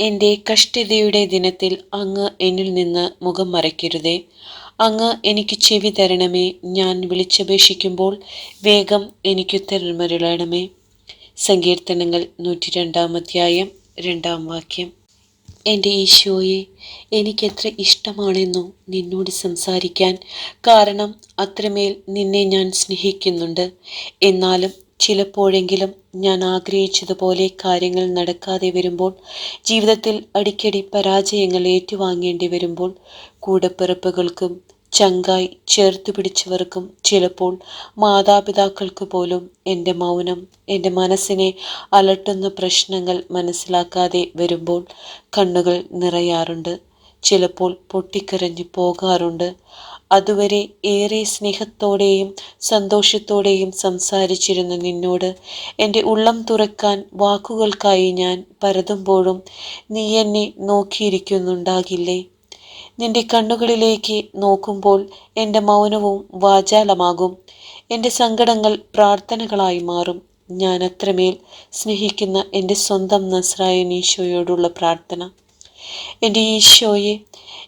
എന്റെ കഷ്ടതയുടെ ദിനത്തിൽ അങ്ങ് എന്നിൽ നിന്ന് മുഖം മറയ്ക്കരുതേ. അങ്ങ് എനിക്ക് ചെവി തരണമേ. ഞാൻ വിളിച്ചപേക്ഷിക്കുമ്പോൾ വേഗം എനിക്കുത്തരമരുളണമേ സങ്കീർത്തനങ്ങൾ നൂറ്റി രണ്ടാം അധ്യായം രണ്ടാം വാക്യം. എന്റെ ഈശോയെ എനിക്കെത്ര ഇഷ്ടമാണെന്നോ നിന്നോട് സംസാരിക്കാൻ. കാരണം അത്രമേൽ നിന്നെ ഞാൻ സ്നേഹിക്കുന്നുണ്ട്. എന്നാലും ചിലപ്പോഴെങ്കിലും ഞാൻ ആഗ്രഹിച്ചതുപോലെ കാര്യങ്ങൾ നടക്കാതെ വരുമ്പോൾ ജീവിതത്തിൽ അടിക്കടി പരാജയങ്ങൾ ഏറ്റുവാങ്ങേണ്ടി വരുമ്പോൾ കൂടപ്പിറപ്പുകൾക്കും ചങ്കായി ചേർത്ത് പിടിച്ചവർക്കും ചിലപ്പോൾ മാതാപിതാക്കൾക്ക് പോലും എന്റെ മൗനം എന്റെ മനസ്സിനെ അലട്ടുന്ന പ്രശ്നങ്ങൾ മനസ്സിലാക്കാതെ വരുമ്പോൾ കണ്ണുകൾ നിറയാറുണ്ട്. ചിലപ്പോൾ പൊട്ടിക്കരഞ്ഞു പോകാറുണ്ട്. അതുവരെ ഏറെ സ്നേഹത്തോടെയും സന്തോഷത്തോടെയും സംസാരിച്ചിരുന്ന നിന്നോട് എന്റെ ഉള്ളം തുറക്കാൻ വാക്കുകൾക്കായി ഞാൻ പരതുമ്പോഴും നീ എന്നെ നോക്കിയിരിക്കുന്നുണ്ടാകില്ലേ? നിന്റെ കണ്ണുകളിലേക്ക് നോക്കുമ്പോൾ എന്റെ മൗനവും വാചാലമാകും. എന്റെ സങ്കടങ്ങൾ പ്രാർത്ഥനകളായി മാറും. ഞാൻ അത്രമേൽ സ്നേഹിക്കുന്ന എന്റെ സ്വന്തം നസ്രായനീശോയോടുള്ള പ്രാർത്ഥന. എന്റെ ഈശോയെ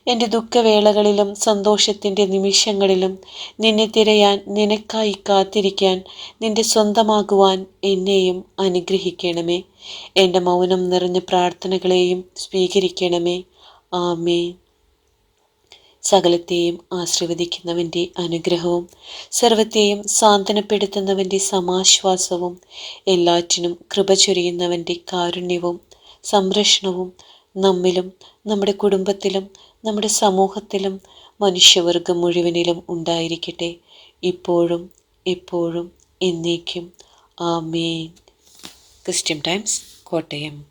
എന്റെ ദുഃഖവേളകളിലും സന്തോഷത്തിന്റെ നിമിഷങ്ങളിലും നിന്നെ തിരയാൻ നിനക്കായി കാത്തിരിക്കാൻ നിന്റെ സ്വന്തമാകുവാൻ എന്നെയും അനുഗ്രഹിക്കണമേ. എന്റെ മൗനം നിറഞ്ഞ പ്രാർത്ഥനകളെയും സ്വീകരിക്കണമേ. ആമേ സകലത്തെയും ആശീർവദിക്കുന്നവന്റെ അനുഗ്രഹവും സർവത്തെയും സാന്ത്വനപ്പെടുത്തുന്നവന്റെ സമാശ്വാസവും എല്ലാറ്റിനും കൃപ ചൊരിയുന്നവന്റെ കാരുണ്യവും സംരക്ഷണവും നമ്മിലും നമ്മുടെ കുടുംബത്തിലും നമ്മുടെ സമൂഹത്തിലും മനുഷ്യവർഗം മുഴുവനിലും ഉണ്ടായിരിക്കട്ടെ. ഇപ്പോഴും എപ്പോഴും എന്നേക്കും. ആമേൻ. Christian Times Kottayam.